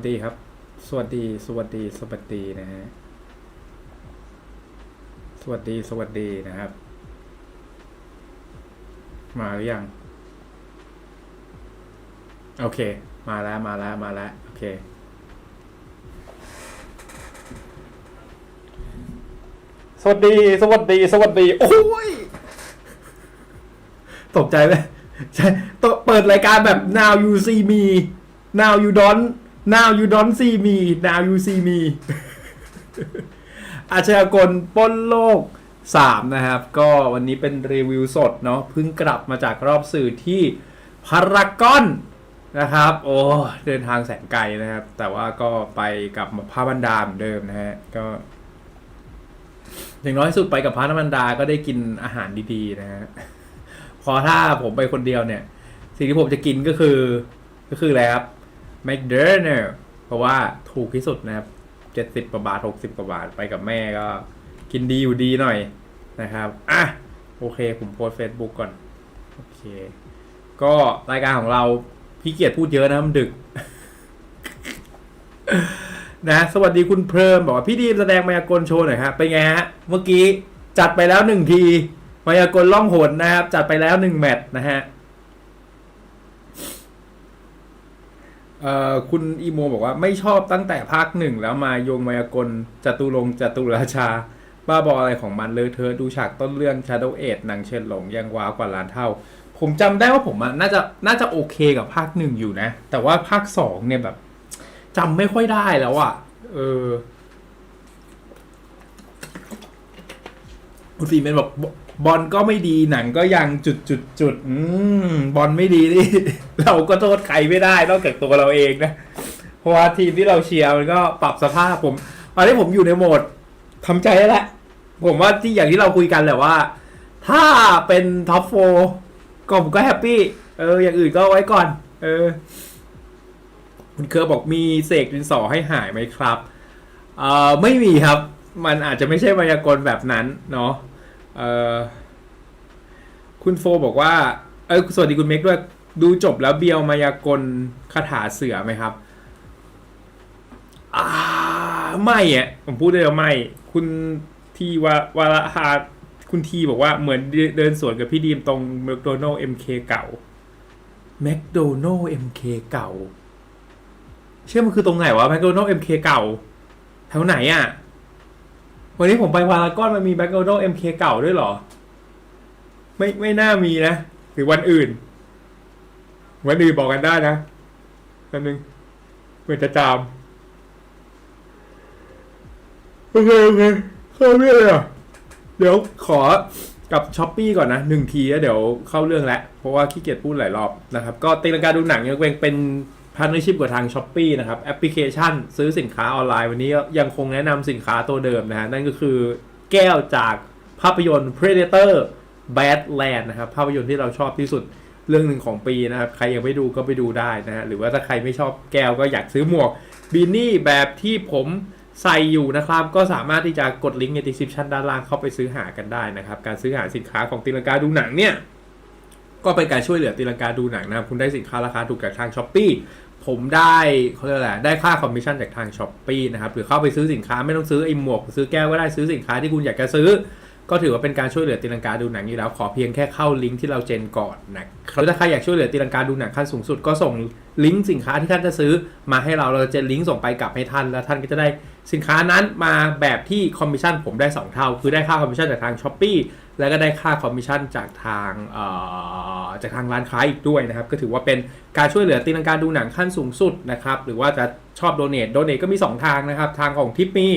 สวัสดีครับ สวัสดี สวัสดี สวัสดีนะฮะ สวัสดี สวัสดีนะครับ มาหรือยัง โอเค มาแล้ว มาแล้ว มาแล้ว โอเค สวัสดี สวัสดี สวัสดี โอ้ย ตกใจไหมใช่ตเปิดรายการแบบ now you see me now you don't now you don't see me now you see me อาชญากรป้นโลก 3 นะครับ ก็วันนี้เป็นรีวิวสดเนาะเพิ่งกลับมาจากรอบสื่อที่พารากอนนะครับ โอ้เดินทางแสนไกลนะครับ แต่ว่าก็ไปกับพระบันดาเหมือนเดิมนะฮะก็อย่างน้อยสุดไปกับพระนมันดาก็ได้กินอาหารดีๆนะฮะพอถ้าผมไปคนเดียวเนี่ย สิ่งที่ผมจะกินก็คือ ก็คืออะไรครับ McDonald เพราะว่าถูกที่สุดนะครับเจ็ดสิบกว่าบาทหกสิบกว่าบาทไปกับแม่ก็ กินดีอยู่ดีหน่อยนะครับ อะ โอเค ผมโพสเฟซบุ๊กก่อน โอเค ก็รายการของเราพี่เกียรติพูดเยอะนะมันดึก นะ สวัสดีคุณเพลิมบอกว่าพี่ดีมแสดงมายากลโชว์หน่อยครับเป็นไงฮะ เมื่อกี้จัดไปแล้วหนึ่งที มายากลล่องหนนะครับ จัดไปแล้วหนึ่งแมตช์นะฮะ เอ่อคุณอีโมบอกว่าไม่ชอบตั้งแต่ภาคหนึ่งแล้วมาโยงมายากลจตุรงค์จตุราชา บ้าบออะไรของมันเลยเธอดูฉากต้นเรื่อง Shadow Age หนังเชิญหลงยังว้าวกว่าล้านเท่า ผมจำได้ว่าผมอะน่าจะน่าจะโอเคกับภาคหนึ่งอยู่นะ แต่ว่าภาคสองเนี่ยแบบจำไม่ค่อยได้แล้วอะเออคุณฟีเมนบอก บอลก็ไม่ดีหนังก็ยังจุดจุดจุดอืมบอลไม่ดีนี่ เราก็โทษใครไม่ได้นอกจากตัวเราเองนะ เพราะว่าทีมที่เราเชียร์มันก็ปรับสภาพผมตอนนี้ผมอยู่ในโหมดทำใจแล้วแหละผมว่าที่อย่างที่เราคุยกันแหละว่า ถ้าเป็นท็อปโฟก็ผมก็แฮปปี้เออ อย่างอื่นก็ไว้ก่อน เออ คุณเคอร์บอกมีเสกดินสอให้หายไหมครับ เอ่อไม่มีครับ มันอาจจะไม่ใช่มายากลแบบนั้นเนาะ เออคุณโฟบอกว่า เออสวัสดีคุณเมกด้วย ดูจบแล้วเบียวมายากลคาถาเสือไหมครับอ่าไม่อะผมพูดได้ว่าไม่ คุณทีว่าวาระฮาคุณทีบอกว่าเหมือนเดินสวนกับพี่ดีมตรงแมคโดนัลล์เอ็มเคเก่าแมคโดนัลล์เอ็มเคเก่า เชื่อมันคือตรงไหนวะแมคโดนัลล์เอ็มเคเก่าแถวไหนอะ วันนี้ผมไปพารากอนมันมีแมคโดนัลล์เอ็มเคเก่าด้วยเหรอ ไม่ไม่น่ามีนะ หรือวันอื่น วันอื่นบอกกันได้นะแป๊บนึงเหมือนจะจามโอเคโอเคเข้าเรื่องเลยอะเดี๋ยวขอกับช้อปปีก่อนนะหนึ่งทีแล้วเดี๋ยวเข้าเรื่องแล้วเพราะว่าขี้เกียจพูดหลายรอบนะครับ ก็ตีลังกาดูหนังยังเป็นเป็น พาร์ทเนอร์ชิพกับทางช้อปปีนะครับแอปพลิเคชันซื้อสินค้าออนไลน์ วันนี้ยังคงแนะนำสินค้าตัวเดิมนะฮะนั่นก็คือแก้วจากภาพยนตร์ Predator Badland นะครับภาพยนตร์ที่เราชอบที่สุดเรื่องหนึ่งของปีนะครับ ใครยังไม่ดูก็ไปดูได้นะฮะหรือว่าถ้าใครไม่ชอบแก้วก็อยากซื้อหมวกบินนี่แบบที่ผมใส่อยู่นะครับ ก็สามารถที่จะกดลิงก์ใน description ด้านล่างเข้าไปซื้อหากันได้นะครับ การซื้อหาสินค้าของตีลังกาดูหนังเนี่ยก็เป็นการช่วยเหลือตีลังกาดูหนังนะครับ คุณได้สินค้าราคาถูกจากทางช้อปปี ผมได้เขาเรียกอะไรได้ค่าคอมมิชชั่นจากทางช้อปปีนะครับหรือเข้าไปซื้อสินค้าไม่ต้องซื้อไอ้หมวกซื้อแก้วก็ได้ซื้อสินค้าที่คุณอยากจะซื้อ ก็ถือว่าเป็นการช่วยเหลือตีลังกาดูหนังอยู่แล้ว ขอเพียงแค่เข้าลิงก์ที่เราเจนก่อนนะครับถ้าใครอยากช่วยเหลือตีลังกาดูหนังขั้นสูงสุด ก็ส่งลิงก์สินค้าที่ท่านจะซื้อมาให้เราเราจะเจนลิงก์ส่งไปกลับให้ท่านแล้วท่านก็จะได้สินค้านั้นมาแบบที่คอมมิชชั่นผมได้สองเท่า คือได้ค่าคอมมิชชั่นจากทางช้อปปี แล้วก็ได้ค่าคอมมิชชั่นจากทางจากทางร้านค้าอีกด้วยนะครับ ก็ถือว่าเป็นการช่วยเหลือตีลังการดูหนังขั้นสูงสุดนะครับ หรือว่าจะชอบโดเน a โดเน a ก็มี 2 ทางนะครับ ทางของทิปมี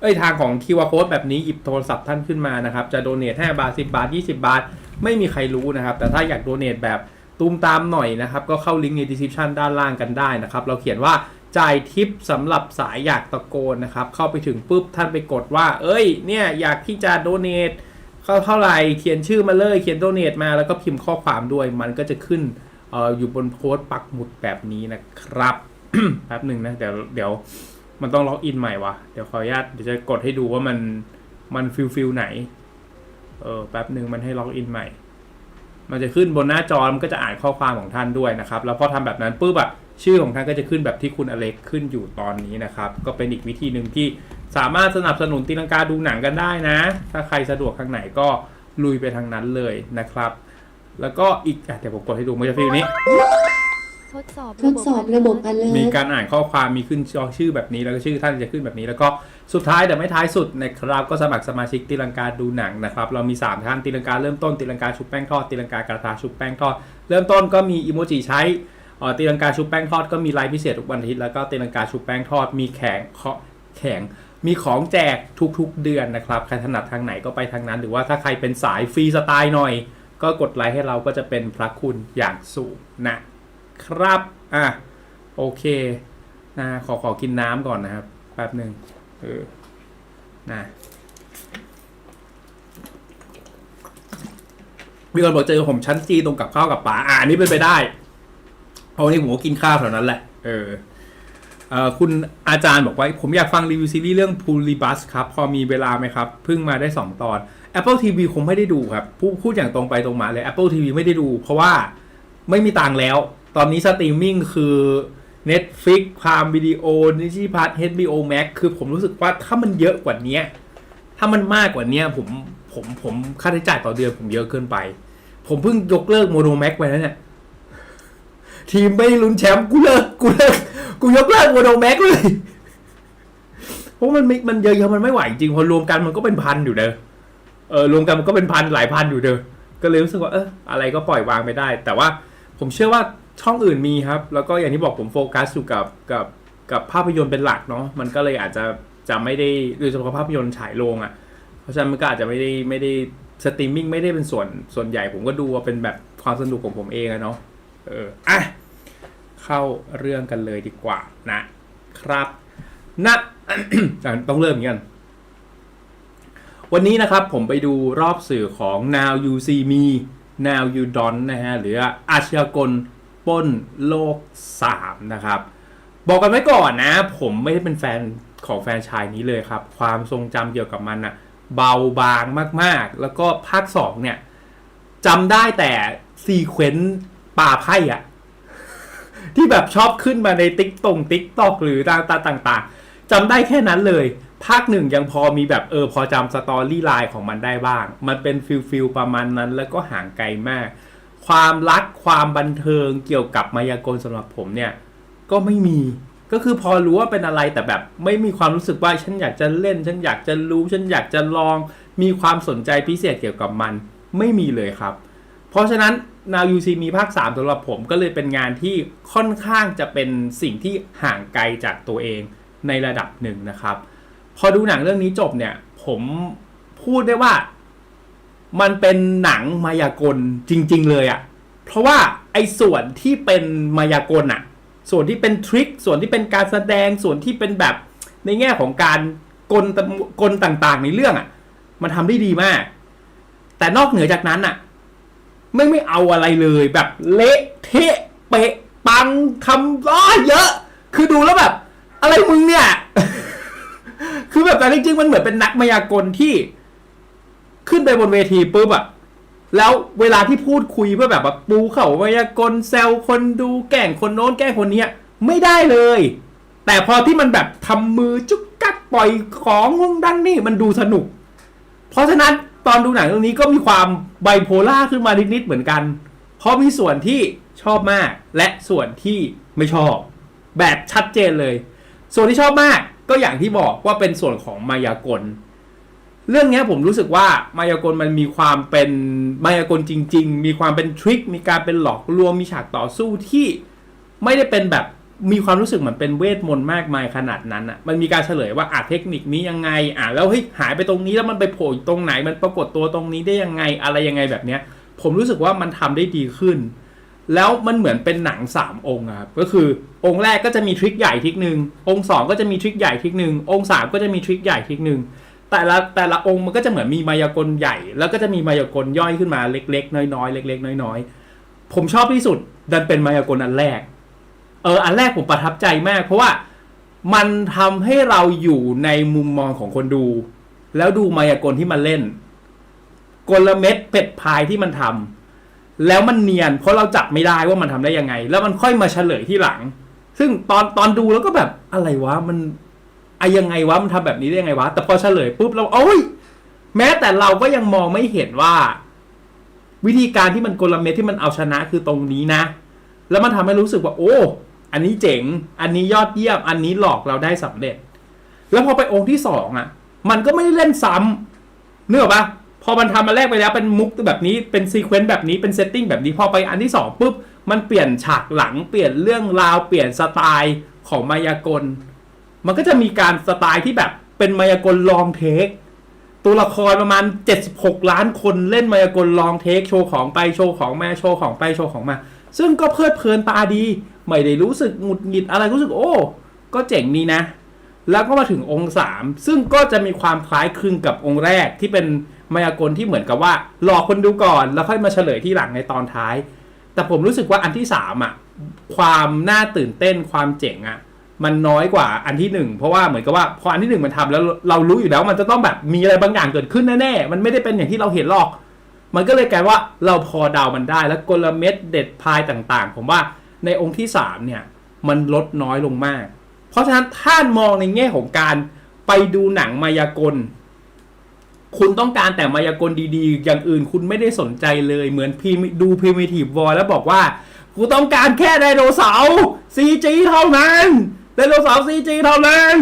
เอ้ยทางของ QR Code แบบนี้หยิบโทรศัพท์ท่านขึ้นมานะครับ จะโดเน a 5บาท 10 บาท 20 บาท ไม่มีใครรู้นะครับ แต่ถ้าอยากโดเน a แบบตูมตามหน่อยนะครับ ก็เข้าลิงก์ใน description ด้านล่างกันได้นะครับ เราเขียนว่าจ่ายทิปสำหรับสายอยากตะโกนนะครับ เข้าไปถึงปุ๊บท่านไปกดว่า เอ้ยเนี่ยอยากที่จะโดเน a เข้าเท่าไหร่เขียนชื่อมาเลยเขียนโดเน a มาแล้วก็พิมพ์ข้อความด้วย มันก็จะขึ้นอออยู่บนโพสต์ปักหมุดแบบนี้นะครับแป๊บหนึ่งนะเดี๋ยวเดี๋ยวมันต้องล็อกอินใหม่วะเดี๋ยวขออนุญาตเดี๋ยวจะกดให้ดูว่ามันมันฟิลฟิลไหนเออแป๊บหนึ่งมันให้ล็อกอินใหม่ มันจะขึ้นบนหน้าจอมันก็จะอ่านข้อความของท่านด้วยนะครับ แล้วพอทำแบบนั้นปุ๊บอะชื่อของท่านก็จะขึ้นแบบที่คุณอเล็กขึ้นอยู่ตอนนี้นะครับ ก็เป็นอีกวิธีหนึ่งที่ สามารถสนับสนุนตีลังกาดูหนังกันได้นะ ถ้าใครสะดวกทางไหนก็ลุยไปทางนั้นเลยนะครับ แล้วก็อีกอะเดี๋ยวผมกดให้ดูมันจะฟีลนี้ ทดสอบทดสอบระบบ alert มีการอ่านข้อความมีขึ้นชื่อแบบนี้แล้วก็ชื่อท่านจะขึ้นแบบนี้ แล้วก็สุดท้ายแต่ไม่ท้ายสุดนะครับก็สมัครสมาชิกตีลังกาดูหนังนะครับ เรามี 3 ท่านตีลังกาเริ่มต้นตีลังกาชุบแป้งทอดตีลังกากระทาชุบแป้งทอด เริ่มต้นก็มีอีโมจิใช้เอ่อตีลังกาชุบแป้งทอดก็มีไลฟ์พิเศษทุกวันอาทิตย์แล้วก็ตีลังกาชุบแป้งทอดมีแข่งเคาะแข่ง มีของแจกทุกๆเดือนนะครับ ใครถนัดทางไหนก็ไปทางนั้น หรือว่าถ้าใครเป็นสายฟรีสไตล์หน่อย ก็กดไลค์ให้เราก็จะเป็นพระคุณอย่างสูงนะครับ อะ โอเค นะ ขอขอกินน้ำก่อนนะครับ แป๊บหนึ่งเออ นะมีคนบอกเจอผมชั้นจีตรงกับข้าวกับป๋าอ่านนี้เป็นไปได้ เพราะวันนี้ผมก็กินข้าวแถวนั้นแหละ เออ คุณอาจารย์บอกว่าผมอยากฟังรีวิวซีรีส์เรื่อง p o l y b u s ครับ พอมีเวลาไหมครับ เพิ่งมาได้ 2 ตอน Apple TV คงไม่ได้ดูครับพูดพูดอย่างตรงไปตรงมาเลย Apple TV ไม่ได้ดู เพราะว่าไม่มีตังแล้ว ตอนนี้สตรีมมิ่งคือ Netflix พามวิดีโอดิจิพัท HBO Max คือผมรู้สึกว่าถ้ามันเยอะกว่านี้ถ้ามันมากกว่านี้ผมผมผมค่าใช้จ่ายต่อเดือนผมเยอะเกินไป ผมเพิ่งยกเลิกโมโนแม็กไปแล้วเนี่ยทีมไม่ลุ้นแชมป์กูเลิกกูเลิก กูยกเลิกโมโนแม็กเลย เพราะมันม,มันเยอะๆมันไม่ไหวจริงพอรวมกันมันก็เป็นพันอยู่เด้อเออรวมกันมันก็เป็นพันหลายพันอยู่เด้อก็เลยรู้สึกว่าเอออะไรก็ปล่อยวางไปได้ แต่ว่าผมเชื่อว่าช่องอื่นมีครับ แล้วก็อย่างที่บอกผมโฟกัสอยู่กับกับกับภาพยนตร์เป็นหลักเนาะมันก็เลยอาจจะจะไม่ได้โดยเฉพาะภาพยนตร์ฉายโรงอะ่ะ เพราะฉะนั้นมันก็อาจจะไม่ได้ไม่ได้สตรีมมิ่งไม่ได้เป็นส่วนส่วนใหญ่ผมก็ดูว่าเป็นแบบความสนุกของผมเองอะเนาะเอออะ เข้าเรื่องกันเลยดีกว่านะครับนะต้องเริ่มกัน วันนี้นะครับผมไปดูรอบสื่อของ Now You See Me Now You Don't นะฮะหรืออาชญากรป้นโลก 3 นะครับ บอกกันไว้ก่อนนะ ผมไม่ได้เป็นแฟนของแฟนชายนี้เลยครับ ความทรงจำเกี่ยวกับมันอะเบาบางมากๆ แล้วก็ภาค 2 เนี่ยจำได้แต่ซีเควนต์ป่าไพ่อะ ที่แบบชอบขึ้นมาในติ๊กตงติ๊กตอกหรือต่างต่างๆจำได้แค่นั้นเลย ภาคหนึ่งยังพอมีแบบเออพอจำสตอรี่ไลน์ของมันได้บ้าง มันเป็นฟิลฟิลประมาณนั้นแล้วก็ห่างไกลมาก ความรักความบันเทิงเกี่ยวกับมายากลสำหรับผมเนี่ย ก็ไม่มีก็คือพอรู้ว่าเป็นอะไรแต่แบบ ไม่มีความรู้สึกว่าฉันอยากจะเล่น ฉันอยากจะรู้ ฉันอยากจะลอง มีความสนใจพิเศษเกี่ยวกับมัน ไม่มีเลยครับ เพราะฉะนั้น Now You See มีภาค 3สำหรับผมก็เลยเป็นงานที่ค่อนข้างจะเป็นสิ่งที่ห่างไกลจากตัวเองในระดับหนึ่งนะครับ พอดูหนังเรื่องนี้จบเนี่ย ผมพูดได้ว่ามันเป็นหนังมายากลจริง ๆ เลยอะ่ะ เพราะว่าไอ้ส่วนที่เป็นมายากลอะส่วนที่เป็นทริค ส่วนที่เป็นการแสดง ส่วนที่เป็นแบบในแง่ของการกลกลต่างๆในเรื่องอะ่ะ มันทำได้ดีมาก แต่นอกเหนือจากนั้นอะ ไม่ไม่เอาอะไรเลยแบบเละเทะเปะปังทำร้อยเยอะ คือดูแล้วแบบ อะไรมึงเนี่ย คือแบบแต่จริงๆมันเหมือนเป็นนักมายากลที่ ขึ้นไปบนเวทีปุ๊บอะแล้วเวลาที่พูดคุยเพื่อแบบว่าปูเข่ามายากลแซวคนดูแกล้งคนโน้นแกล้งคนเนี้ย ไม่ได้เลย แต่พอที่มันแบบทำมือจุกกักปล่อยของงงดังนี่มันดูสนุก เพราะฉะนั้น ตอนดูหนังเรื่องนี้ก็มีความไบโพล่าขึ้นมานิดๆเหมือนกัน เพราะมีส่วนที่ชอบมากและส่วนที่ไม่ชอบ แบบชัดเจนเลย ส่วนที่ชอบมากก็อย่างที่บอกว่าเป็นส่วนของมายากล เรื่องนี้ผมรู้สึกว่ามายากลมันมีความเป็นมายากลจริง ๆ มีความเป็นทริค มีการเป็นหลอกลวง มีฉากต่อสู้ที่ไม่ได้เป็นแบบ มีความรู้สึกเหมือนเป็นเวทมนต์มากมายขนาดนั้นอะ มันมีการเฉลยว่าอะเทคนิคนี้ยังไง อะแล้วเฮ้ยหายไปตรงนี้แล้วมันไปโผล่ตรงไหน มันปรากฏตัวตรงนี้ได้ยังไงอะไรยังไงแบบเนี้ย ผมรู้สึกว่ามันทำได้ดีขึ้น แล้วมันเหมือนเป็นหนังสามองค์ครับ ก็คือองค์แรกก็จะมีทริคใหญ่ทริคหนึ่งองค์สองก็จะมีทริคใหญ่ทริคหนึ่งองค์สามก็จะมีทริคใหญ่ทริคหนึ่งแต่ละแต่ละองค์มันก็จะเหมือนมีมายากลใหญ่ แล้วก็จะมีมายากลย่อยขึ้นมาเล็ก ๆ น้อยๆเล็ก ๆ น้อย ๆ ผมชอบที่สุดดันเป็นมายากลอันแรก เอออันแรกผมประทับใจมาก เพราะว่ามันทำให้เราอยู่ในมุมมองของคนดู แล้วดูมายากลที่มันเล่น กลเม็ดเป็ดพายที่มันทำแล้วมันเนียน เพราะเราจับไม่ได้ว่ามันทำได้ยังไง แล้วมันค่อยมาเฉลยที่หลัง ซึ่งตอนตอนดูแล้วก็แบบอะไรวะมันไอะยังไงวะมันทำแบบนี้ได้ยังไงวะ แต่พอเฉลยปุ๊บเราโอ้ยแม้แต่เราก็ยังมองไม่เห็นว่า วิธีการที่มันกลเม็ดที่มันเอาชนะคือตรงนี้นะ แล้วมันทำให้รู้สึกว่า โอ้ อันนี้เจ๋ง อันนี้ยอดเยี่ยม อันนี้หลอกเราได้สำเร็จ แล้วพอไปองค์ที่สองอะ มันก็ไม่ได้เล่นซ้ำเนื้อปะพอมันทำมาแรกไปแล้วเป็นมุกแบบนี้เป็นซีเควนต์แบบนี้เป็นเซตติ้งแบบนี้พอไปอันที่สองปุ๊บมันเปลี่ยนฉากหลังเปลี่ยนเรื่องราวเปลี่ยนสไตล์ของมายากล มันก็จะมีการสไตล์ที่แบบเป็นมายากลลองเทคตัวละครประมาณ 76 ล้านคนเล่นมายากลลองเทคโชว์ของไปโชว์ของมาโชว์ของไปโชว์ของมา ซึ่งก็เพลิดเพลินตาดี ไม่ได้รู้สึกหงุดหงิดอะไรรู้สึกโอ้ ก็เจ๋งนี่นะ แล้วก็มาถึงองค์สามซึ่งก็จะมีความคล้ายคลึงกับองค์แรกที่เป็นมายากลที่เหมือนกับว่า หลอกคนดูก่อนแล้วค่อยมาเฉลยที่หลังในตอนท้าย แต่ผมรู้สึกว่าอันที่สามอะความน่าตื่นเต้นความเจ๋งอะมันน้อยกว่าอันที่หนึ่งเพราะว่าเหมือนกับว่าพออันที่หนึ่งมันทำแล้วเรารู้อยู่แล้วมันจะต้องแบบมีอะไรบางอย่างเกิดขึ้นแน่ๆมันไม่ได้เป็นอย่างที่เราเห็นหรอก มันก็เลยกลายว่าเราพอเดามันได้แล้วกลเม็ดเด็ดพายต่างๆ ผมว่าในองค์ที่สามเนี่ย มันลดน้อยลงมาก เพราะฉะนั้นถ้ามองในแง่ของการไปดูหนังมายากล คุณต้องการแต่มายากลดีๆ อย่างอื่นคุณไม่ได้สนใจเลยเหมือนพีดูพ r มิทีฟวอลแล้วบอกว่ากูต้องการแค่ไดโนเสาร์ CG เท่านั้นไดโนเสาร์ CG เท่านั้น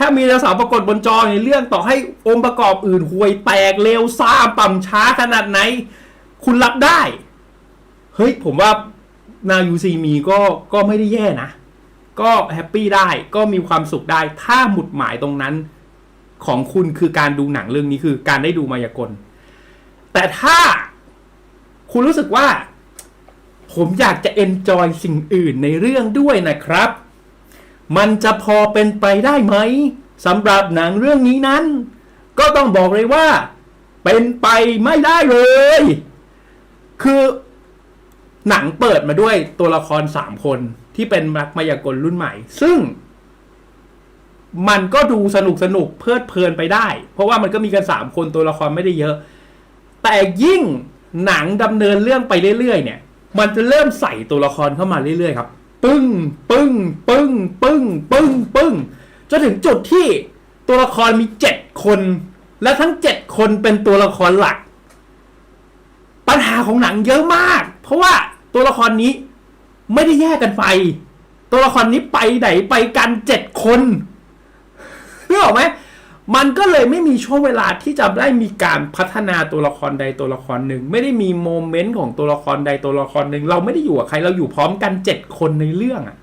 แค่มีไดโนเสาร์ปรากฏบนจอในเรื่องต่อให้องค์ประกอบอื่นห่วยแตกเร็วซ่าปั่มช้าขนาดไหน คุณรับได้ เฮ้ย ผมว่านายูซีมีก็ก็ไม่ได้แย่นะ ก็แฮปปี้ได้ก็มีความสุขได้ ถ้าหมุดหมายตรงนั้นของคุณคือการดูหนังเรื่องนี้คือการได้ดูมายากล แต่ถ้าคุณรู้สึกว่า ผมอยากจะเอนจอยสิ่งอื่นในเรื่องด้วยนะครับ มันจะพอเป็นไปได้ไหมสำหรับหนังเรื่องนี้นั้น ก็ต้องบอกเลยว่า เป็นไปไม่ได้เลย คือหนังเปิดมาด้วยตัวละครสามคนที่เป็นนักมายากลรุ่นใหม่ ซึ่ง มันก็ดูสนุกสนุกเพลิดเพลินไปได้ เพราะว่ามันก็มีกันสามคนตัวละครไม่ได้เยอะ แต่ยิ่งหนังดำเนินเรื่องไปเรื่อยๆเนี่ย มันจะเริ่มใส่ตัวละครเข้ามาเรื่อยๆครับ ปึ้ง ปึ้ง ปึ้ง ปึ้ง ปึ้ง ปึ้ง จนถึงจุดที่ตัวละครมีเจ็ดคน และทั้งเจ็ดคนเป็นตัวละครหลัก ปัญหาของหนังเยอะมาก เพราะว่าตัวละครนี้ไม่ได้แยกกันไป ตัวละครนี้ไปไหนไปกันเจ็ดคนนึกออกไหม มันก็เลยไม่มีช่วงเวลาที่จะได้มีการพัฒนาตัวละครใดตัวละครหนึ่ง ไม่ได้มีโมเมนต์ของตัวละครใดตัวละครหนึ่ง เราไม่ได้อยู่กับใครเราอยู่พร้อมกันเจ็ดคนในเรื่องอะ่ะ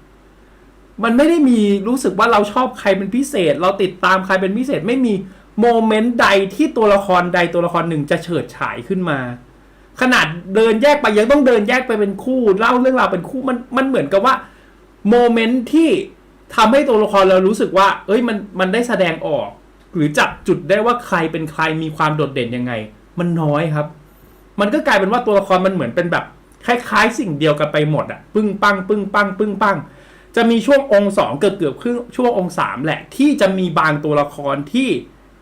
มันไม่ได้มีรู้สึกว่าเราชอบใครเป็นพิเศษ เราติดตามใครเป็นพิเศษไม่มีโมเมนต์ใดที่ตัวละครใดตัวละครหนึ่งจะเฉิดฉายขึ้นมา ขนาดเดินแยกไปยังต้องเดินแยกไปเป็นคู่เล่าเรื่องราวเป็นคู่มันมันเหมือนกับว่าโมเมนต์ที่ทำให้ตัวละครเรารู้สึกว่า เอ้ยมันมันได้แสดงออก หรือจับจุดได้ว่าใครเป็นใครมีความโดดเด่นยังไง มันน้อยครับ มันก็กลายเป็นว่าตัวละครมันเหมือนเป็นแบบคล้ายๆ สิ่งเดียวกันไปหมดอะปึ้งปังปึ้งปังปึ้งปังจะมีช่วงองค์สองเกือบเกือบครึ่งช่วงองค์สามแหละ ที่จะมีบางตัวละครที่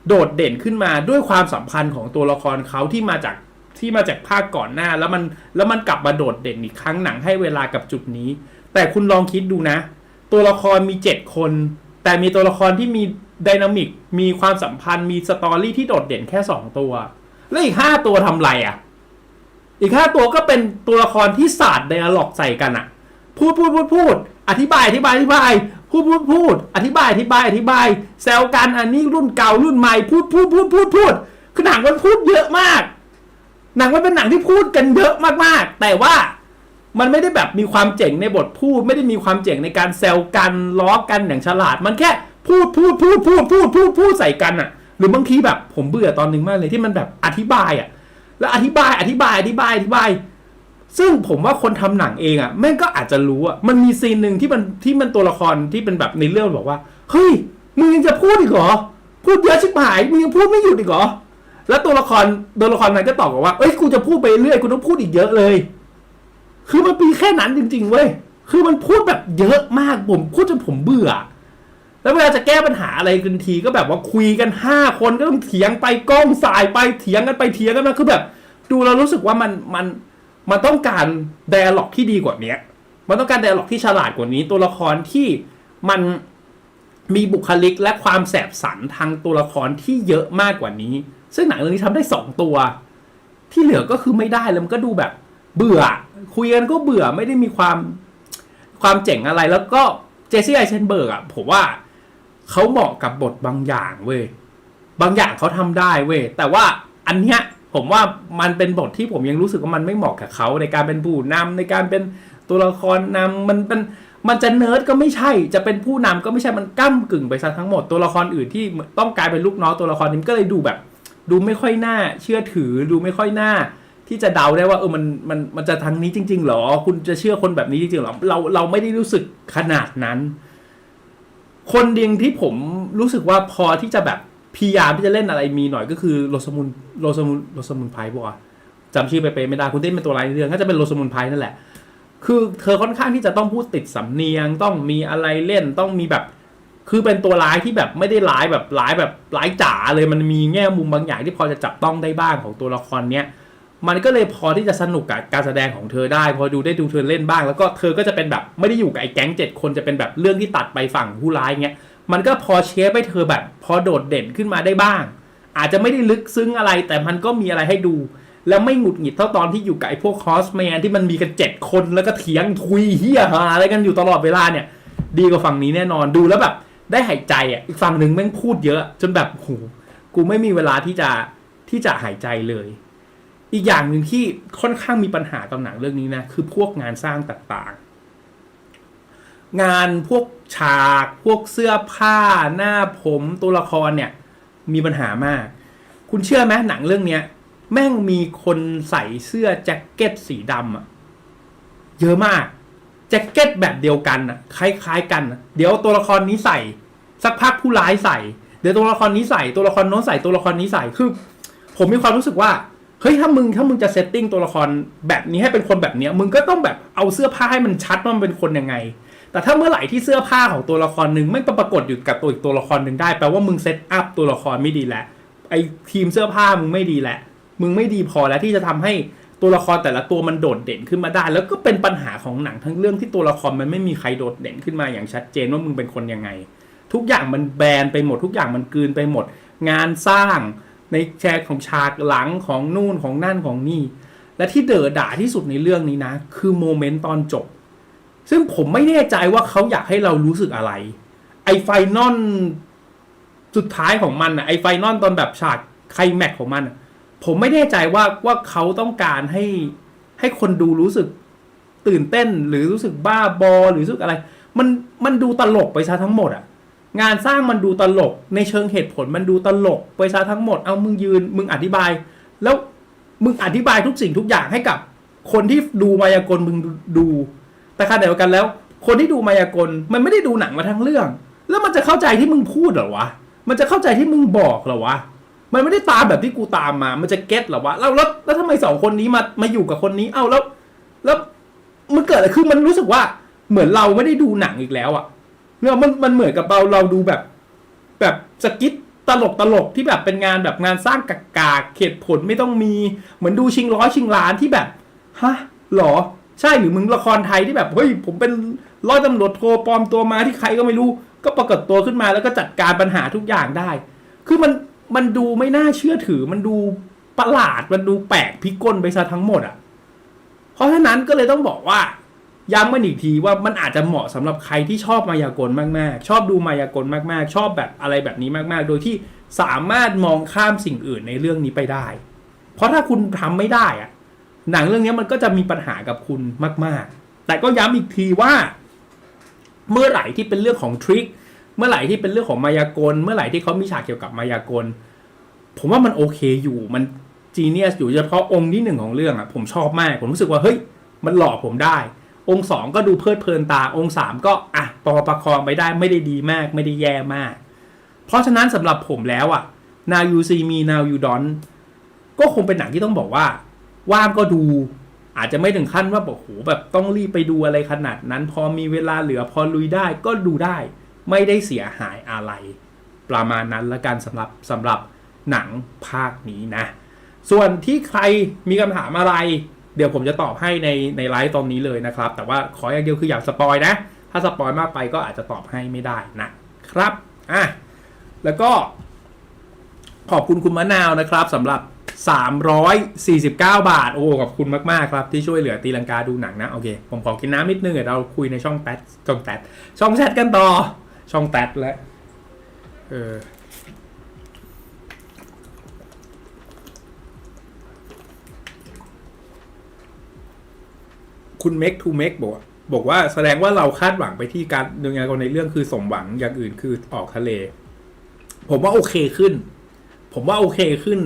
โดดเด่นขึ้นมาด้วยความสัมพันธ์ของตัวละครเขาที่มาจากที่มาจากภาคก่อนหน้า แล้วมันแล้วมันกลับมาโดดเด่นอีกครั้งหนังให้เวลากับจุดนี้ แต่คุณลองคิดดูนะ ตัวละครมีเจ็ดคน แต่มีตัวละครที่มี ดินามิกมีความสัมพันธ์มีสตอรี่ที่โดดเด่นแค่สองตัว แล้วอีกห้าตัวทำไรอะ อีกห้าตัวก็เป็นตัวละครที่ศาสตร์ไดอะล็อกใส่กันอะ พูดพูดพูดพูดอธิบายอธิบายอธิบายพูดพูดพูดอธิบายอธิบายอธิบายแซวกันอันนี้รุ่นเก่ารุ่นใหม่พูดพูดพูดพูดพูดคือหนังมันพูดเยอะมาก หนังมันเป็นหนังที่พูดกันเยอะมากๆ แต่ว่ามันไม่ได้แบบมีความเจ๋งในบทพูด ไม่ได้มีความเจ๋งในการแซวกันล้อกันอย่างฉลาด มันแค่ พูดพูดพูดพูดพูดพูดพูดใส่กันอะ หรือบางทีแบบผมเบื่อตอนหนึ่งมากเลยที่มันแบบอธิบายอะ แล้วอธิบายอธิบายอธิบายอธิบาย ซึ่งผมว่าคนทำหนังเองอะแม่งก็อาจจะรู้อะมันมีซีนหนึ่งที่มันที่มันตัวละครที่เป็นแบบในเรื่องบอกว่าเฮ้ยมึงยังจะพูดอีกเหรอพูดเยอะชิบหายมึงยังพูดไม่หยุดอีกเหรอแล้วตัวละครตัวละครนั้นก็ตอบกับว่าเอ้ยกูจะพูดไปเรื่อยกูต้องพูดอีกเยอะเลย คือมันปีแค่นั้นจริง ๆ เว้ยคือมันพูดแบบเยอะมากผมพูดจนผมเบื่อ แล้วเวลาจะแก้ปัญหาอะไรกันทีก็แบบว่าคุยกันห้าคนก็ต้องเถียงไปกล้องสายไปเถียงกันไปเถียงกันมาคือแบบ ดูเรารู้สึกว่ามันมันมันต้องการไดอะล็อกที่ดีกว่าเนี้ย มันต้องการ d ด a l ล็อกที่ฉลาดกว่านี้ ตัวละครที่มันมีบุคลิกและความแสบสันทางตัวละครที่เยอะมากกว่านี้ ซึ่งหนังเรื่องนี้ทำได้สองตัว ที่เหลือก็คือไม่ได้แล้วมันก็ดูแบบเบื่อ คุยกันก็เบื่อไม่ได้มีความความเจ๋งอะไร แล้วก็เจสซี่ไอเชนเบิร์กอะผมว่า เขาเหมาะกับบทบางอย่างเว้ยบางอย่างเขาทำได้เว้ยแต่ว่าอันเนี้ยผมว่ามันเป็นบทที่ผมยังรู้สึกว่ามันไม่เหมาะกับเขาในการเป็นผู้นำในการเป็นตัวละครนำมันเป็นมันจะเนิร์ดก็ไม่ใช่ จะเป็นผู้นำก็ไม่ใช่มันก้ากึ่งไปซะทั้งหมดตัวละครอื่นที่ต้องกลายเป็นลูกน้องตัวละครนี้ก็เลยดูแบบ ดูไม่ค่อยน่าเชื่อถือดูไม่ค่อยน่าที่จะเดาได้ว่าเออมันมันมันจะทางนี้จริง ๆ หรอ คุณจะเชื่อคนแบบนี้จริงๆหรอเราเราไม่ได้รู้สึกขนาดนั้น คนเดียงที่ผมรู้สึกว่าพอที่จะแบบพยายามที่จะเล่นอะไรมีหน่อยก็คือโรสมุนโรสมุนโรสมุนไพรปะวะจำชื่อไปๆไม่ได้คุณเต้นเป็นตัวร้ายเรื่องก็จะเป็นโรสมุนไพรนั่นแหละ คือเธอค่อนข้างที่จะต้องพูดติดสำเนียงต้องมีอะไรเล่นต้องมีแบบ คือเป็นตัวร้ายที่แบบไม่ได้ร้ายแบบร้ายแบบร้ายจ๋าเลยมันมีแง่มุมบางอย่างที่พอจะจับต้องได้บ้างของตัวละครเนี้ย มันก็เลยพอที่จะสนุกกับการแสดงของเธอได้ พอดูได้ดูเธอเล่นบ้าง แล้วก็เธอก็จะเป็นแบบไม่ได้อยู่กับไอ้แก๊งเจ็ดคนจะเป็นแบบเรื่องที่ตัดไปฝั่งผู้ร้ายเงี้ยมันก็พอเชฟให้เธอแบบ พอโดดเด่นขึ้นมาได้บ้าง อาจจะไม่ได้ลึกซึ้งอะไรแต่มันก็มีอะไรให้ดู แล้วไม่หงุดหงิดเท่าตอนที่อยู่กับไอ้พวกคอสแมนที่มันมีกันเจ็ดคนแล้วก็เถียงทุยเฮียหาอะไรกันอยู่ตลอดเวลาเนี่ย ดีกว่าฝั่งนี้แน่นอนดูแล้วแบบได้หายใจอะอีกฝั่งหนึ่งแม่งพูดเยอะ จนแบบโหกูไม่มีเวลาที่จะที่จะหายใจเลย อีกอย่างหนึ่งที่ค่อนข้างมีปัญหากับหนังเรื่องนี้นะ คือพวกงานสร้างต่างๆ งานพวกฉาก พวกเสื้อผ้า หน้าผมตัวละครเนี่ย มีปัญหามาก คุณเชื่อไหมหนังเรื่องเนี้ย แม่งมีคนใส่เสื้อแจ็คเก็ตสีดำอะเยอะมาก แจ็คเก็ตแบบเดียวกันอะคล้าย ๆ กัน เดี๋ยวตัวละครนี้ใส่ สักพักผู้ร้ายใส่ เดี๋ยวตัวละครนี้ใส่ตัวละครโน้นใส่ตัวละครนี้ใส่คือ ผมมีความรู้สึกว่า ฮ้ยถ้ามึงถ้ามึงจะเซตติ้งตัวละครแบบนี้ให้เป็นคนแบบเนี้ยมึงก็ต้องแบบเอาเสื้อผ้าให้มันชัดว่ามันเป็นคนยังไง แต่ถ้าเมื่อไหร่ที่เสื้อผ้าของตัวละครหนึ่งไม่ปรากฏอยู่กับตัวอีกตัวละครหนึ่งได้แปลว่ามึงเซตอัพตัวละครไม่ดีแหล้วไอ้ทีมเสื้อผ้ามึงไม่ดีแหละ มึงไม่ดีพอแล้วที่จะทำให้ตัวละครแต่ละตัวมันโดดเด่นขึ้นมาได้ แล้วก็เป็นปัญหาของหนังทั้งเรื่องที่ตัวละครมันไม่มีใครโดดเด่นขึ้นมาอย่างชัดเจนว่ามึงเป็นคนยังไง ทุกอย่างมันแบนไปหมด ทุกอย่างมันกืนไปหมด งานสร้าง ในแชร์ของฉากหลังของนู่นของนั่นของนี่ และที่เด๋อด่าที่สุดในเรื่องนี้นะ คือโมเมนต์ตอนจบ ซึ่งผมไม่แน่ใจว่าเขาอยากให้เรารู้สึกอะไร ไอไฟนอลสุดท้ายของมันอะไอไฟนอลตอนแบบฉากไคลแม็กของมันผมไม่แน่ใจว่าว่าเขาต้องการให้ให้คนดูรู้สึกตื่นเต้นหรือรู้สึกบ้าบอหรือรู้สึกอะไร มันมันดูตลกไปซะทั้งหมดอะ งานสร้างมันดูตลก ในเชิงเหตุผลมันดูตลกไปซะทั้งหมดเอามึงยืนมึงอธิบาย แล้วมึงอธิบายทุกสิ่งทุกอย่างให้กับ คนที่ดูมายากลมึงดู แต่ขณะเดียวกันแล้ว คนที่ดูมายากลมันไม่ได้ดูหนังมาทั้งเรื่อง แล้วมันจะเข้าใจที่มึงพูดหรอวะมันจะเข้าใจที่มึงบอกหรอวะมันไม่ได้ตามแบบที่กูตามมา มันจะเก็ตหรอวะแล้วแล้วแล้วทำไมสองคนนี้มามาอยู่กับคนนี้เอ้าแล้ว แล้วมันเกิดอะไรคือมันรู้สึกว่าเหมือนเราไม่ได้ดูหนังอีกแล้วอะ เนี่ยมันมันเหมือนกับเราเราดูแบบ แบบสกิทตลกตลกที่แบบเป็นงานแบบงานสร้างกากาเขตผลไม่ต้องมี เหมือนดูชิงร้อยชิงล้านที่แบบฮะหรอ ใช่หรือมึงละครไทยที่แบบเฮ้ยผมเป็นร้อยตำรวจโทรปลอมตัวมาที่ใครก็ไม่รู้ ก็ปรากฏตัวขึ้นมาแล้วก็จัดการปัญหาทุกอย่างได้ คือมันมันดูไม่น่าเชื่อถือ มันดูประหลาดมันดูแปลกพิกลไปซะทั้งหมดอะ เพราะฉะนั้นก็เลยต้องบอกว่า ย้ำกันอีกทีว่ามันอาจจะเหมาะสำหรับใครที่ชอบมายากลมากๆ ชอบดูมายากลมากๆ ชอบแบบอะไรแบบนี้มากๆ โดยที่สามารถมองข้ามสิ่งอื่นในเรื่องนี้ไปได้ เพราะถ้าคุณทำไม่ได้อะหนังเรื่องนี้มันก็จะมีปัญหากับคุณมาก ๆ แต่ก็ย้ำอีกทีว่า เมื่อไหร่ที่เป็นเรื่องของทริคเมื่อไหร่ที่เป็นเรื่องของมายากล เมื่อไหร่ที่เขามีฉากเกี่ยวกับมายากล ผมว่ามันโอเคอยู่มันจีเนียสอยู่เฉพาะองค์ที่หนึ่งของเรื่องอะผมชอบมาก ผมรู้สึกว่าเฮ้ยมันหลอกผมได้ องค์สองก็ดูเพลิดเพลินตาองค์สามก็อะปอประคองไปได้ไม่ได้ดีมากไม่ได้แย่มาก เพราะฉะนั้นสำหรับผมแล้วอะ Now You See Me Now You Don't ก็คงเป็นหนังที่ต้องบอกว่า ว่างก็ดู อาจจะไม่ถึงขั้นว่าบอกโหแบบต้องรีบไปดูอะไรขนาดนั้น พอมีเวลาเหลือพอลุยได้ก็ดูได้ ไม่ได้เสียหายอะไร ประมาณนั้นละกันสำหรับสำหรับหนังภาคนี้นะ ส่วนที่ใครมีคำถามอะไร เดี๋ยวผมจะตอบให้ในในไลฟ์ตอนนี้เลยนะครับ แต่ว่าขออย่างเดียวคืออย่าสปอยนะ ถ้าสปอยมากไปก็อาจจะตอบให้ไม่ได้นะครับอะแล้วก็ขอบคุณคุณมะนาวนะครับสำหรับ 349 บาท โอ้ขอบคุณมาก ๆ ครับที่ช่วยเหลือตีลังกาดูหนังนะ โอเค ผมขอกินน้ำนิดนึงเดี๋ยวเราคุยในช่องแป๊ดช่องแป๊ดช่องแชทกันต่อ ช่องแป๊ดแล้วเออ คุณเมกทูเมกบอกว่าบอกว่าแสดงว่าเราคาดหวังไปที่การดำเนินงานในเรื่องคือสมหวังอย่างอื่นคือออกทะเล ผมว่าโอเคขึ้น ผมว่าโอเคขึ้น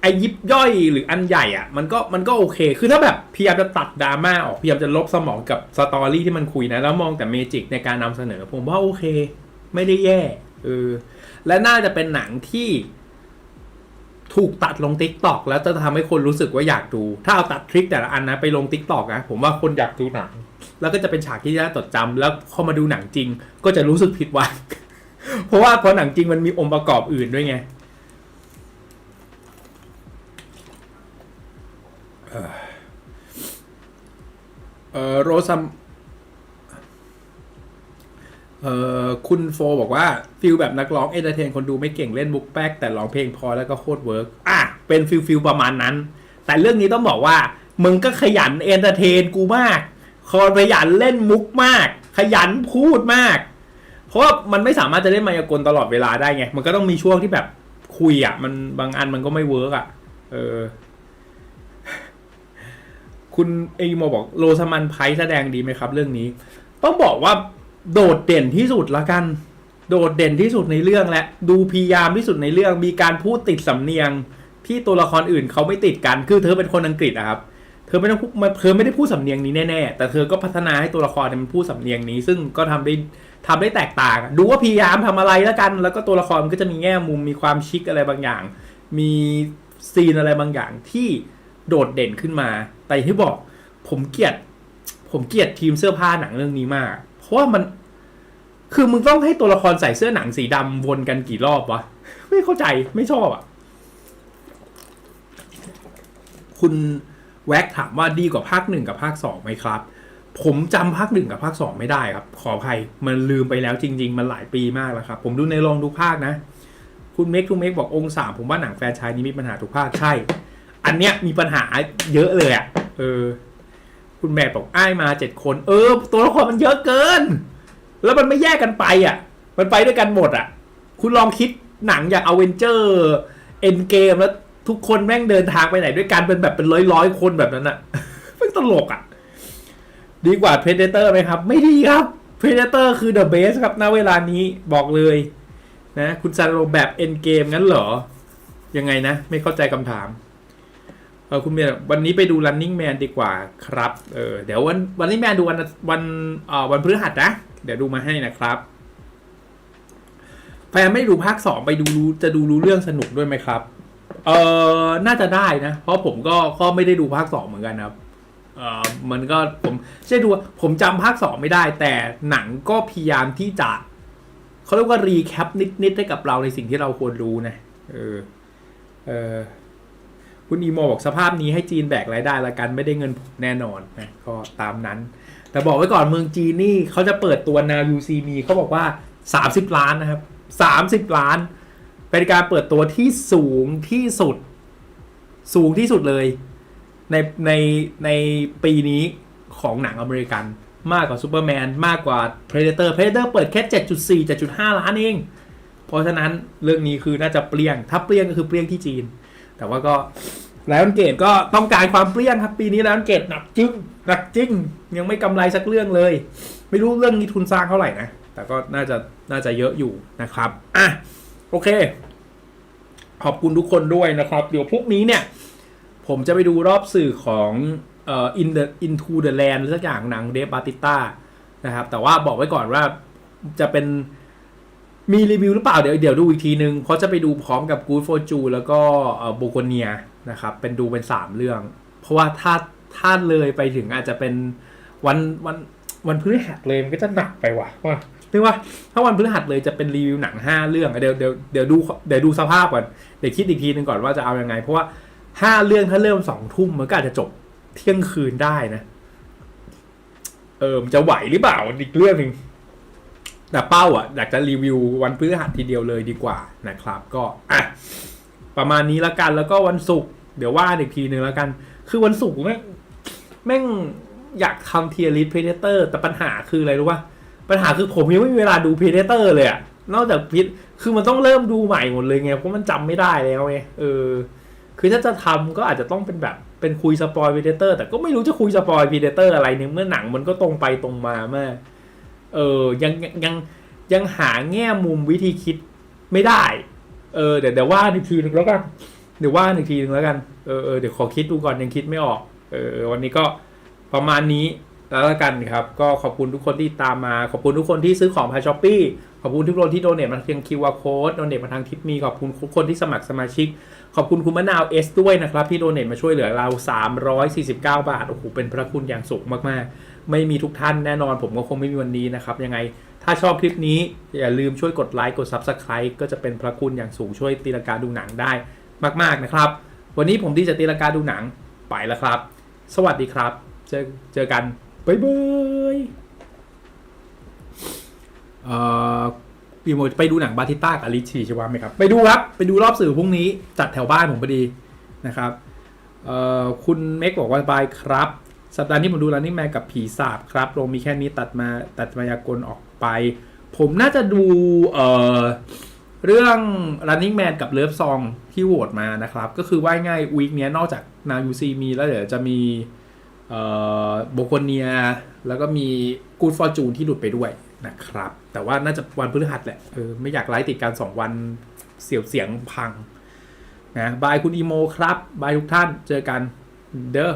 ไอยิบย่อยหรืออันใหญ่อะมันก็มันก็โอเค คือถ้าแบบพยายามจะตัดดราม่าออกพยายามจะลบสมองกับสตอรี่ที่มันคุยนะ แล้วมองแต่เมจิกในการนำเสนอ ผมว่าโอเค ไม่ได้แย่เออและน่าจะเป็นหนังที่ ถูกตัดลงติ๊กตอกแล้วจะทำให้คนรู้สึกว่าอยากดู ถ้าเอาตัดทริคแต่ละอันนะไปลงติ๊กตอกนะผมว่าคนอยากดูหนัง แล้วก็จะเป็นฉากที่น่าจดจำแล้วพอมาดูหนังจริง ก็จะรู้สึกผิดหวังเพราะว่าพอหนังจริงมันมีองค์ประกอบอื่นด้วยไงเออโรซัม เอ่อคุณโฟบอกว่าฟิลแบบนักร้องเอนเตอร์เทนคนดูไม่เก่งเล่นมุกแป๊กแต่ร้องเพลงพอแล้วก็โคตรเวิร์กอะเป็นฟิลฟิลประมาณนั้น แต่เรื่องนี้ต้องบอกว่า มึงก็ขยันเอนเตอร์เทนกูมากคอยขยันเล่นมุกมาก ขยันพูดมาก เพราะว่ามันไม่สามารถจะเล่นมายากลตลอดเวลาได้ไง มันก็ต้องมีช่วงที่แบบคุยอะ มันบางอันมันก็ไม่เวิร์กอะ เออ คุณเอโมบอกโรสมันไพร์แสดงดีไหมครับ เรื่องนี้ ต้องบอกว่า โดดเด่นที่สุดละกัน โดดเด่นที่สุดในเรื่องและ ดูพยายามที่สุดในเรื่อง มีการพูดติดสำเนียงที่ตัวละครอื่นเขาไม่ติดกัน คือเธอเป็นคนอังกฤษอะครับ เธอไม่ต้องพูดเธอไม่ได้พูดสำเนียงนี้แน่ๆ แต่เธอก็พัฒนาให้ตัวละครมันพูดสำเนียงนี้ ซึ่งก็ทำได้ทำได้แตกต่าง ดูว่าพยายามทำอะไรแล้วกัน แล้วก็ตัวละครมันก็จะมีแง่มุม มีความชิคอะไรบางอย่าง มีซีนอะไรบางอย่างที่โดดเด่นขึ้นมา แต่อย่างที่บอกผมเกลียด ผมเกลียดทีมเสื้อผ้าหนังเรื่องนี้มาก เพราะว่ามัน คือมึงต้องให้ตัวละครใส่เสื้อหนังสีดำวนกันกี่รอบวะ ไม่เข้าใจไม่ชอบอะ คุณแว็กถามว่าดีกว่าภาคหนึ่งกับภาคสองไหมครับ ผมจำภาคหนึ่งกับภาคสองไม่ได้ครับ ขออภัยมันลืมไปแล้วจริง ๆ มันหลายปีมากแล้วครับ ผมดูในโรงทุกภาคนะ คุณเมกทูเมกบอกองค์สามผมว่าหนังแฟรนชายนี้มีปัญหาทุกภาคใช่ อันเนี้ยมีปัญหาเยอะเลยอะ เออ คุณแม่บอกอ้ายมาเจ็ดคน เออ ตัวละครมันเยอะเกิน แล้วมันไม่แยกกันไปอะ มันไปด้วยกันหมดอะ คุณลองคิดหนังอย่างอเวนเจอร์เอ็นเกมแล้วทุกคนแม่งเดินทางไปไหนด้วยกันเป็นแบบเป็นร้อยร้อยคนแบบนั้นอะเป็นตลกอะ ดีกว่า Predator ไหมครับ ไม่ดีครับ Predator คือ the best ครับณเวลานี้บอกเลยนะ คุณซาโรแบบเอ็นเกมงั้นเหรอ ยังไงนะ ไม่เข้าใจคำถาม เออคุณเมียวันนี้ไปดู Running Man ดีกว่าครับ เออเดี๋ยววันวันนี้แมนดูวันวันเอ่อวันพฤหัสนะ เดี๋ยวดูมาให้นะครับแฟนไม่ดูภาคสองไปดูรู้จะดูรู้เรื่องสนุกด้วยไหมครับ เออน่าจะได้นะ เพราะผมก็ก็ไม่ได้ดูภาคสองเหมือนกันครับ เออมันก็ผมใช่ดูผมจำภาคสองไม่ได้ แต่หนังก็พยายามที่จะเขาเรียกว่ารีแคปนิดๆให้กับเราในสิ่งที่เราควรรู้นะ เออ เออ คุณอีโมบอกสภาพนี้ให้จีนแบกรายได้ละกันไม่ได้เงินแน่นอนนะก็ตามนั้น แต่บอกไว้ก่อนเมืองจีนนี่เขาจะเปิดตัว Now You See Me เขาบอกว่า 30 ล้านนะครับ 30 ล้าน เป็นการเปิดตัวที่สูงที่สุด สูงที่สุดเลย ในในในปีนี้ของหนังอเมริกัน มากกว่าซูเปอร์แมนมากกว่า Predator Predator เปิดแค่ 7.4 7.5 ล้านเอง เพราะฉะนั้นเรื่องนี้คือน่าจะเปรี้ยง ถ้าเปรี้ยงก็คือเปรี้ยงที่จีน แต่ว่าก็ไลออนเกตก็ต้องการความเปรี้ยงครับ ปีนี้ไลออนเกตหนักจึ้งหนักจริง ยังไม่กำไรสักเรื่องเลย ไม่รู้เรื่องนี้ทุนสร้างเท่าไหร่นะ แต่ก็น่าจะน่าจะเยอะอยู่นะครับอะโอเค ขอบคุณทุกคนด้วยนะครับ เดี๋ยวพรุ่งนี้เนี่ย ผมจะไปดูรอบสื่อของเอ่อ in the into the land หรือสักอย่างหนังเดฟบาติต้านะครับ แต่ว่าบอกไว้ก่อนว่าจะเป็น มีรีวิวหรือเปล่าเดี๋ยวเดี๋ยวดูอีกทีนึง เพราะจะไปดูพร้อมกับ Good Fortune แล้วก็โบโกเนียนะครับ เป็นดูเป็น 3 เรื่อง เพราะว่าถ้าถ้าเลยไปถึงอาจจะเป็นวันวันวันพฤหัสเลยมันก็จะหนักไปว่ะว่านึกว่าถ้าวันพฤหัสเลยจะเป็นรีวิวหนัง 5 เรื่องเดี๋ยวเดี๋ยวเดี๋ยวดูเดี๋ยวดูสภาพก่อนเดี๋ยวคิดอีกทีนึงก่อนว่าจะเอายังไง เพราะว่า5เรื่องถ้าเริ่ม2ทุ่มมันก็อาจจะจบเที่ยงคืนได้นะ เออมันจะไหวหรือเปล่าอีกเรื่องหนึ่ง แต่เป้าอะอยากจะรีวิววันพฤหัสทีเดียวเลยดีกว่านะครับ ก็อะประมาณนี้ละกันแล้วก็วันศุกร์เดี๋ยวว่าอีกทีหนึ่งล้วกัน คือวันศุกร์แม่งแม่งอยากทำเทียริสเพเดเตอร์แต่ปัญหาคืออะไรรู้ป่ะปัญหาคือผมยังไม่มีเวลาดูเพเดเตอร์เลยอะนอกจากพิษคือมันต้องเริ่มดูใหม่หมดเลยไงเพราะมันจำไม่ได้แล้วไงเออ คือถ้าจะทำก็อาจจะต้องเป็นแบบเป็นคุยสปอยพีเดเตอร์แต่ก็ไม่รู้จะคุยสปอยพีเดเตอร์อะไรเนี่ยเมื่อหนังมันก็ตรงไปตรงมามาก เออยังยังยังหาแง่มุมวิธีคิดไม่ได้ เออเดี๋ยวเดี๋ยวว่าอีกทีหนึ่งแล้วกันเดี๋ยวว่าอีกทีหนึ่งแล้วกันเออเออเดี๋ยวขอคิดดูก่อนยังคิดไม่ออกเออวันนี้ก็ประมาณนี้แล้วกันครับ ก็ขอบคุณทุกคนที่ตามมา ขอบคุณทุกคนที่ซื้อของผ่านช้อปปี้ขอบคุณทุกคนที่โดเนทมาทางคิวอาร์โค้ดโดเนทมาทางทิปมีขอบคุณทุกคนที่สมัครสมาชิก ขอบคุณคุณมะนาวเอสด้วยนะครับ ที่โดเนทมาช่วยเหลือเรา 349 บาทโอ้โหเป็นพระคุณอย่างสูงมากๆ ไม่มีทุกท่านแน่นอน ผมก็คงไม่มีวันนี้นะครับ ยังไงถ้าชอบคลิปนี้อย่าลืมช่วยกดไลค์กด Subscribe ก็จะเป็นพระคุณอย่างสูงช่วยตีลังกาดูหนังได้มาก ๆนะครับ วันนี้ผมที่จะตีลังกาดูหนังไปแล้วครับ สวัสดีครับ เจอเจอกันบ๊ายบายเอ่อปีโมไปดูหนังบาติต้ากับลิชชีใช่ไหมครับ ไปดูครับ ไปดูรอบสื่อพรุ่งนี้จัดแถวบ้านผมพอดีนะครับเอ่อคุณเม็กบอกว่าบายครับ สัปดาห์นี้ผมดู Running Man กับผีสาบครับลงมีแค่นี้ตัดมาตัดมายากลออกไป ผมน่าจะดูเอ่อเรื่อง Running Man กับเลิฟซองที่โหวตมานะครับ ก็คือว่าง่ายวีคนี้นอกจากนายูซีมีแล้วเดี๋ยวจะมีเอ่อโบโคเนีย แล้วก็มีกูดฟอร์จูนที่หลุดไปด้วยนะครับ แต่ว่าน่าจะวันพฤหัสแหละเออไม่อยากไลฟ์ติดกัน 2 วันเสียวเสียงพังนะบายคุณอีโมครับ บายทุกท่านเจอกันเด้อ